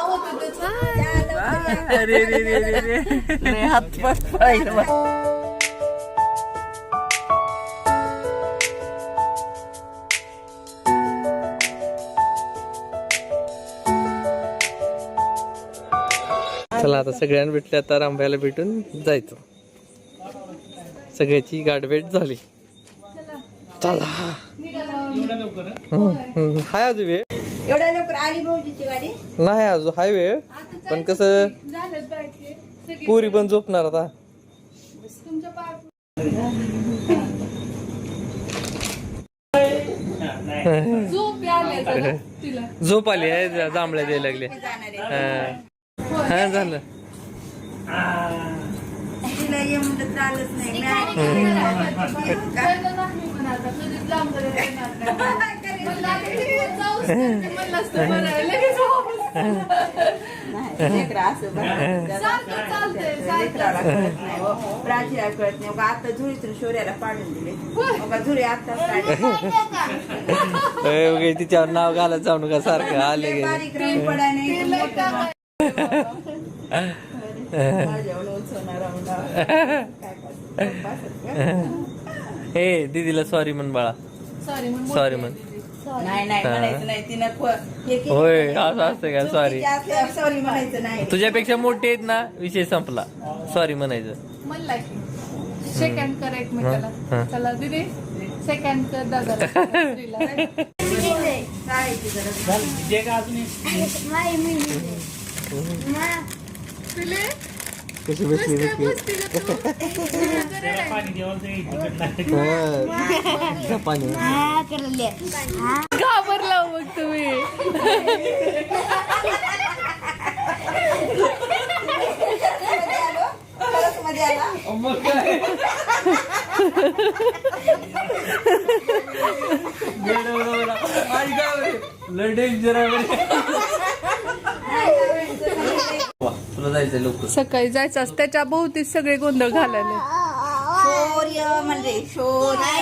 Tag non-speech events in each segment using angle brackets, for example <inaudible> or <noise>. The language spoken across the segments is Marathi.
होत अरे रे रे रे रे लय हात पाय पाहिलं बा. चला आता सगळ्यांना भेटले आता रामभाईला भेटून जायचं. सगळ्याची गाठभेट झाली. चला. हम्म, हम्म. हाय अजून वेळ एवढ्या लवकर आली भाऊजीची गाडी? नाही अजून हाय वेळ पण कसं झालं जायचे सगळी पुरी पण झोपणार आता. झोप आले आहे जा- जांभळ्या द्यायला लागले. हा. हा, झालं. नाही. <laughs> प्राचीला कळत नाही आता झुळीतून शोर्याला पाडून दिले झुळी आता तिच्यावर नाव घालत जाऊ नका सारखं आले गे? हे दीदीला सॉरी म्हण बाळा. Sorry म्हण, नाही नाही म्हणायचं नाही. तिनं ख- हे केलं. होय असं असतं का? सॉरी चुकीच्या असल्यावर सॉरी म्हणायचं नाही. तुझ्यापेक्षा मोठे आहेत ना विषय संपला. सॉरी म्हणायचं. म्हणला की सेकंड कर एक हं. मिनिटाला चला दीदी सेकंड कर दादाला <laughs> स्त्रीला. शाळेची गरज नाही. तुला गरज <laughs> आहे. हा. पाणी घाबरला मग तुम्ही. खरंच मध्ये आला तुला जायचं लवकर. सकाळी जायचं असं त्याच्या भोवती सगळे गोंधळ घालायले. शौर्य म्हणजे शौर्य.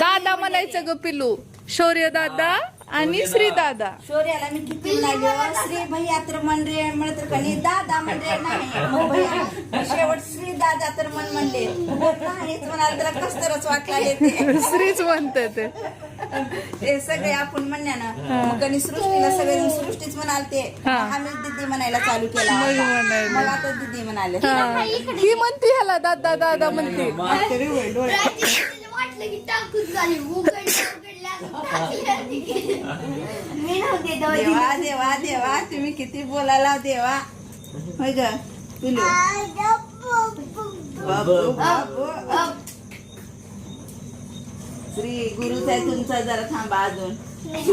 दादा म्हणायचं ग पिलू. शौर्य दादा आणि श्री दादा. शौर्याला मी किती म्हणालो श्री भैया तर म्हण रे म्हणत तर कणी दादा म्हणजे नाही. <laughs> मग भैया शेवट श्री दादा तर म्हण म्हणले. नाहीच म्हणाल तर कस्तरच वाटला ते. <laughs> श्रीच म्हणते ते. ते सगळे आपण म्हणण्यानं मग कणी सृष्टीला सगळे सृष्टीच म्हणाल ते हा. आम्ही दिदी म्हणायला चालू केला. मग आता दिदी म्हणाले. हा. म्हणते ह्याला दादा दादा म्हणते. वाटलं की टाकून झाली उघडल्या मी नव्हते देवा देवा देवा तुम्ही किती बोलायला देवा. होय बाबू बाबू. श्री गुरुच आहे तुमचा जरा थांबा अजून.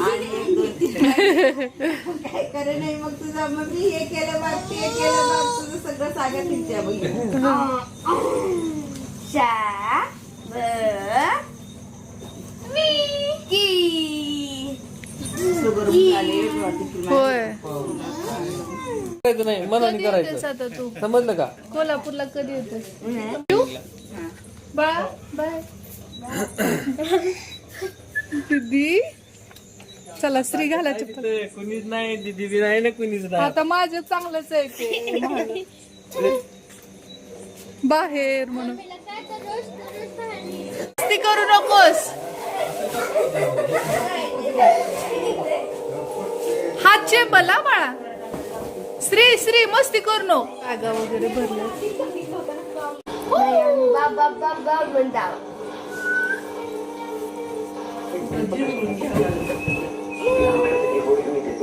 आणि एक दोन तीन राहिले. <laughs> काय करे नाही मग तुझं मग मी हे केलं बघ ते केलं बघ तुझं सगळं सांगत तिच्या बघ. शा ब मी की. करायचं नाही मनाने करायचं. आता तू? समजलं का? कोल्हापूरला कधी येतेस? Bye bye. दीदी. चला श्री घाला चप्पल कुणीच नाही दीदी बी नाही ना कुणीच नाही. आता माझं चांगलंच आहे ते बाहेर. म्हणून. मस्ती करू नकोस. हातचे बला बाळा. श्री श्री मस्ती करू नको. जागा वगैरे भरले बाबा बाबा म्हणता.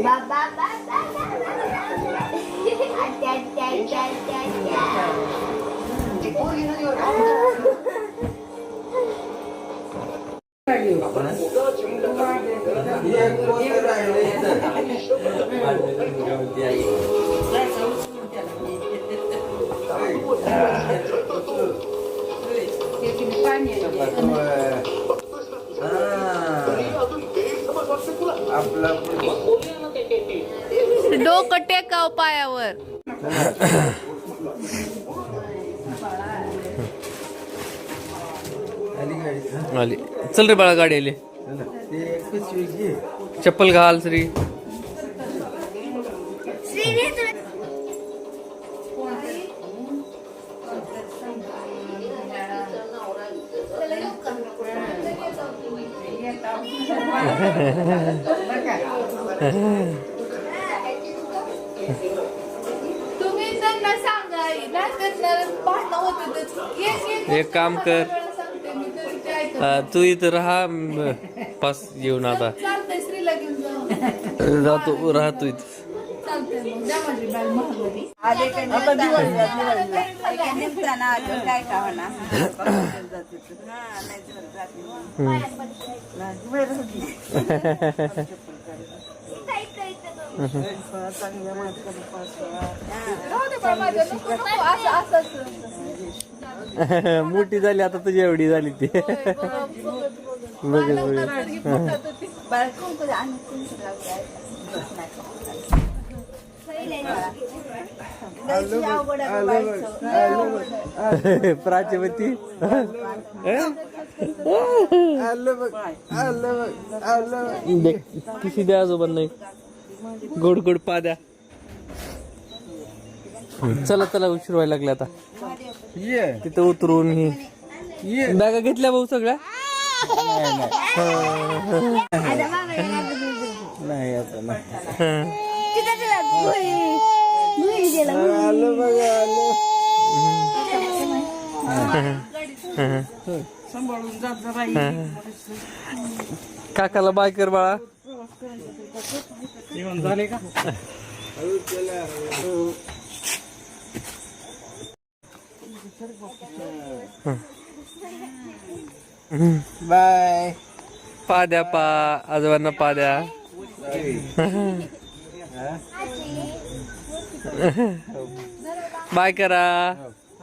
बाबा डोकं टेकाव पायावर. आली. चल रे बाळा गाडी आली चप्पल घाल श्री. <laughs> एक काम कर. ते इथं राहा पास येऊन आता राहतो राहतो इथं काय <laughs> मोठी झाली आता तुझी एवढी झाली ती. बघ. प्राचीवती <laughs> देख किसी द्या आजोबा नाही। गोड गोड पा द्या चला चला उशीर व्हायला लागला आता। तिथं उतरून ही बॅगा घेतल्या भाऊ सगळ्या? नाही आता नाही. काकाला बाय कर बाळा. झाले का? बाय. पा द्या पा आजोबांना पा द्या बाय करा.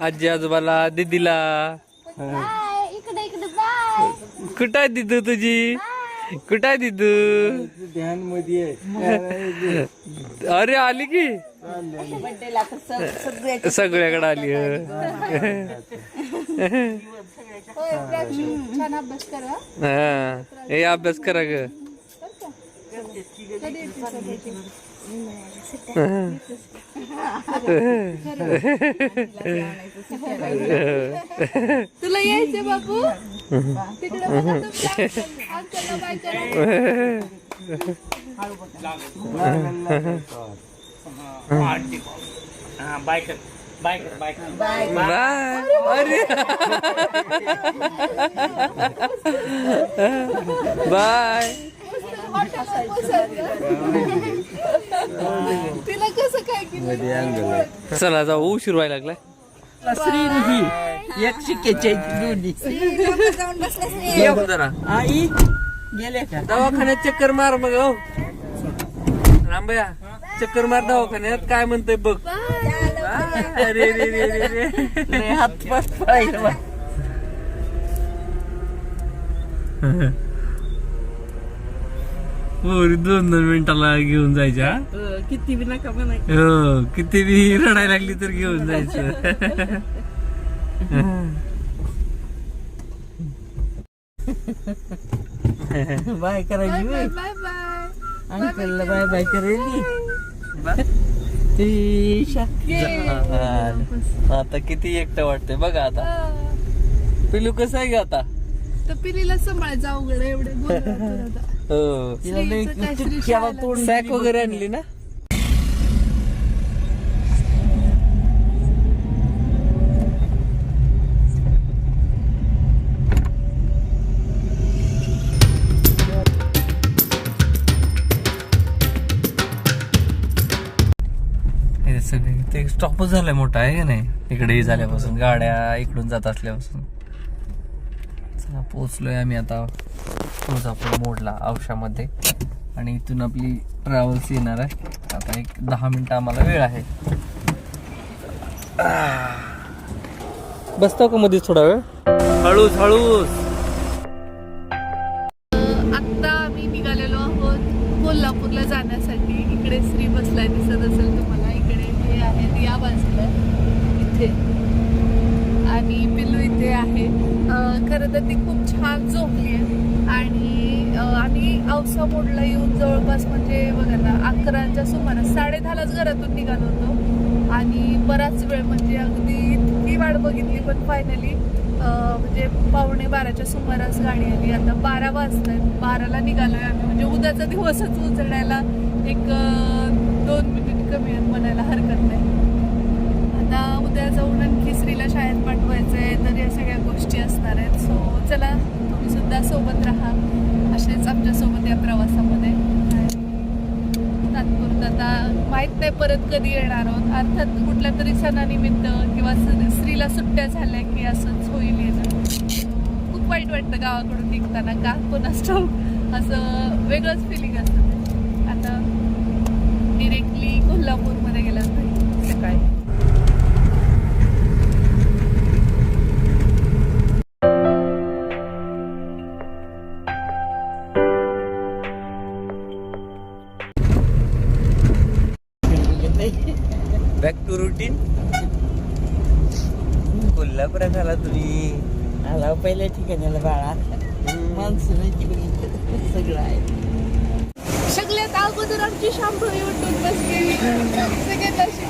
आजी आजोबाला दीदीला बाय इकडे इकडे बाय कुठं आहे दिदू तुझी कुठं आहे दिदू ध्यानमध्ये आहे. अरे आली की बड्डेला तर सग- सगळे सगळ्याकडे आली हं. होय, प्राची, छान अभ्यास करा हा हे अभ्यास करा ग? तुला यायचे बाबू तिकडे बघा तुमच्या अंकलला बाय करा. बाय अरे बाय हॉटेलवर बसायचं. तिला कसं काय केलं मध्ये अंगल आहे. चला जाऊ. उशीर व्हायला लागलाय. येऊ जरा. आई गेले का? दवाखान्यात चक्कर मार मग हो. रांबया चक्कर मार दवाखान्यात. काय म्हणतोय बघ. अरे रे रे रे रे हात पास पळायला <laughs> हो दोन दोन मिनिटाला घेऊन जायच्या. किती बी नका म्हणा हो किती बी रडायला लागली तर घेऊन जायचं. बाय करायची बाय होय. Bye bye. अंकलला बाय बाय शा आता किती एकटं वाटतंय बघा आता. पिलू कसं आहे ग आता? तर पिलीला सांभाळायचं अवघड एवढे <laughs> आता. हो सॅक वगैरे आणली ना? हे सगळे ते स्टॉपच झालाय मोठा आहे का नाही? इकडे हे झाल्यापासून गाड्या इकडून जात असल्यापासून. चला पोचलोय आम्ही आता. तुळजापूर मोडला औषामध्ये आणि इथून आपली ट्रॅव्हल्स येणार आहे. आता एक दहा मिनिटं आम्हाला वेळ आहे. बसतो का मध्ये थोडा वेळ? हळूच हळूच. आत्ता आम्ही निघालेलो आहोत कोल्हापूरला जाण्यासाठी. इकडे श्री बसलाय दिसत असेल तुम्हाला. इकडे हे आहेत या बाजूला. इथे. आणि पिल्लू इथे आहे. खरं तर ती खूप छान झोपली आहे. आणि आम्ही औसा मोडला येऊन जवळपास म्हणजे बघा ना अकराच्या सुमारास साडे दहालाच घरातून निघालो होतो. आणि बराच वेळ म्हणजे अगदी इतकी वाट बघितली पण फायनली म्हणजे पावणे बाराच्या सुमारास गाडी आली. आता बारा वाजतात बाराला निघालोय आम्ही. म्हणजे उद्याचा दिवसच उजळायला एक दोन मिनिट कमी म्हणायला हरकत नाही. आता उद्या जाऊन आणखी श्रीला शाळेत पाठ माहीत नाही परत कधी येणार आहोत. अर्थात कुठल्या तरी सणानिमित्त किंवा स- स्त्रीला सुट्ट्या झाल्या की असंच होईल येणं खूप वाईट वाटतं गावाकडून निघताना. का? कोण असतो असं वेगळंच फिलिंग असतं ते. आता डिरेक्टली कोल्हापूरमध्ये गेलं तर सकाळी. कोल्हापुरात आला तुम्ही? आला पहिल्या ठिकाणाला बाळा. माणसं सगळं आहे. सगळ्यात अगोदर आमची शांभवी उठून बसलेली सगळ्यात अशी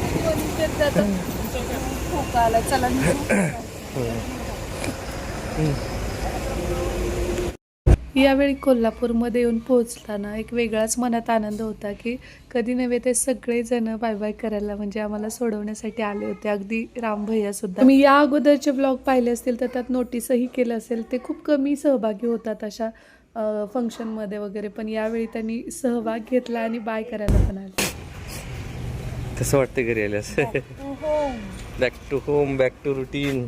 खूप आला. चला यावेळी कोल्हापूरमध्ये येऊन पोहोचताना एक वेगळाच मनात आनंद होता की कधी नव्हे ते सगळे जण बाय बाय करायला म्हणजे आम्हाला सोडवण्यासाठी आले होते. अगदी राम भैया सुद्धा. मी या अगोदरचे ब्लॉग पाहिले असतील तर त्यात नोटीसही केलं असेल. ते खूप कमी सहभागी होतात अशा फंक्शनमध्ये वगैरे. पण यावेळी त्यांनी सहभाग घेतला आणि बाय करायला पण आले. कसं वाटतं घरी आल्यास. Back to home back to routine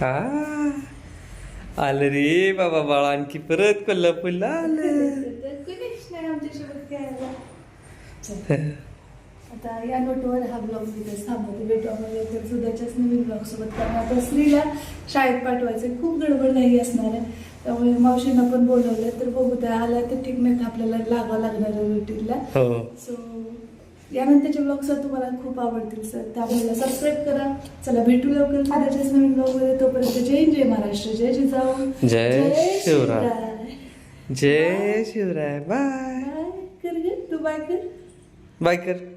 हा. आलं रे बाबा बाळा आणखी परत कोल्हापूरला आलं. आता या नोटवर हा ब्लॉग तिथेच थांबवते भेटू आपण लवकर उद्याच्याच नवीन ब्लॉग सोबत कारण आता स्त्रीला शाळेत पाठवायचं खूप गडबड नाही असणार आहे. त्यामुळे मावशींना पण बोलवलं तर बघू त्या आल्या तर ठीक नाही तर आपल्याला लागावं लागणार आहे रुटीनला हो. सो यानंतरचे ब्लॉग सर तुम्हाला खूप आवडतील सर त्यामुळे सबस्क्राईब करा. चला भेटू लवकर उद्याच्याच नवीन ब्लॉगमध्ये. तोपर्यंत जय जय महाराष्ट्र जय जिजाऊ. जय शिवराय. जय शिवराय. बाय बाय कर तू बाय कर. बाय कर.